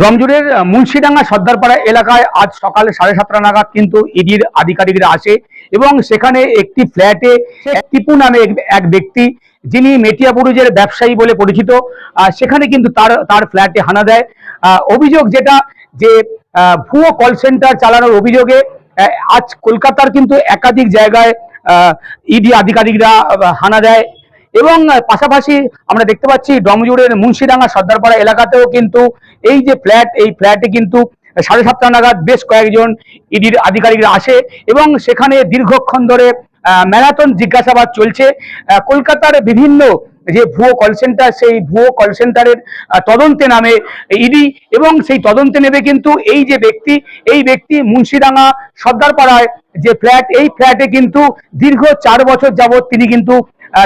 রমজুরের মুন্সিডাঙ্গা সর্দারপাড়া এলাকায় আজ সকালে সাড়ে সাতটা নাগাদ কিন্তু ইডির আধিকারিকরা আসে এবং সেখানে একটি ফ্ল্যাটে টিপু নামে এক- ব্যক্তি যিনি মেটিয়াপুরুজের ব্যবসায়ী বলে পরিচিত সেখানে কিন্তু তার তার ফ্ল্যাটে হানা দেয়। অভিযোগ যেটা যে ভুয়ো কল সেন্টার চালানোর অভিযোগে আজ কলকাতার কিন্তু একাধিক জায়গায় ইডি আধিকারিকরা হানা দেয় এবং পাশাপাশি আমরা দেখতে পাচ্ছি ডমজুড়ের মুন্সিডাঙ্গা সর্দারপাড়া এলাকাতেও কিন্তু এই যে ফ্ল্যাট, এই ফ্ল্যাটে কিন্তু সাড়ে সাতটা নাগাদ বেশ কয়েকজন ইডির আধিকারিকরা আসে এবং সেখানে দীর্ঘক্ষণ ধরে ম্যারাথন জিজ্ঞাসাবাদ চলছে। কলকাতার বিভিন্ন যে ভুয়ো কল সেন্টার সেই ভুয়ো কল সেন্টারের তদন্তে নামে ইডি এবং সেই তদন্তে নেবে কিন্তু এই যে ব্যক্তি, এই ব্যক্তি মুন্সিডাঙ্গা সর্দারপাড়ায় যে ফ্ল্যাট এই ফ্ল্যাটে কিন্তু দীর্ঘ চার বছর যাবত তিনি কিন্তু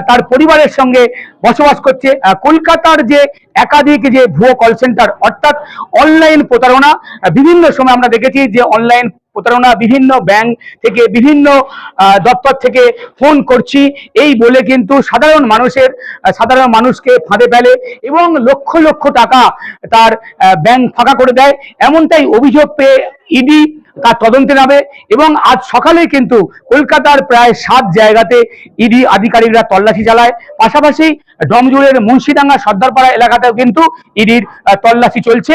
তার পরিবারের সঙ্গে বসবাস করছে। কলকাতার যে একাধিক যে ভুয়ো কল সেন্টার অর্থাৎ অনলাইন প্রতারণা বিভিন্ন সময় আমরা দেখেছি যে অনলাইন প্রতারণা বিভিন্ন ব্যাংক থেকে বিভিন্ন দপ্তর থেকে ফোন করছি। এই বলে কিন্তু সাধারণ মানুষের সাধারণ মানুষকে ফাঁদে ফেলে এবং লক্ষ লক্ষ টাকা তার ব্যাংক ফাঁকা করে দেয়। এমনটাই অভিযোগ পেয়ে ইডি তার তদন্তে নামে এবং আজ সকালে কিন্তু কলকাতার প্রায় সাত জায়গাতে ইডি আধিকারিকরা তল্লাশি চালায়। পাশাপাশি ডমজুড়ের মুন্সিডাঙ্গা সর্দারপাড়া এলাকাতেও কিন্তু ইডির তল্লাশি চলছে।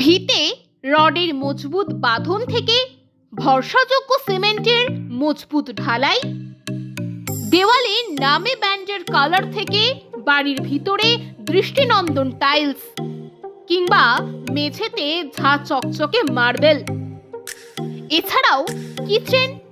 ভিতে রডের মজবুত বাঁধন থেকে ভরসাযোগ্য সিমেন্টের মজবুত ঢালাই, দেওয়ালে নামে ব্যান্ডের কালার থেকে বাড়ির ভিতরে দৃষ্টিনন্দন টাইলস কিংবা মেঝেতে ঝা চকচকে মার্বেল। এছাড়াও কিচেন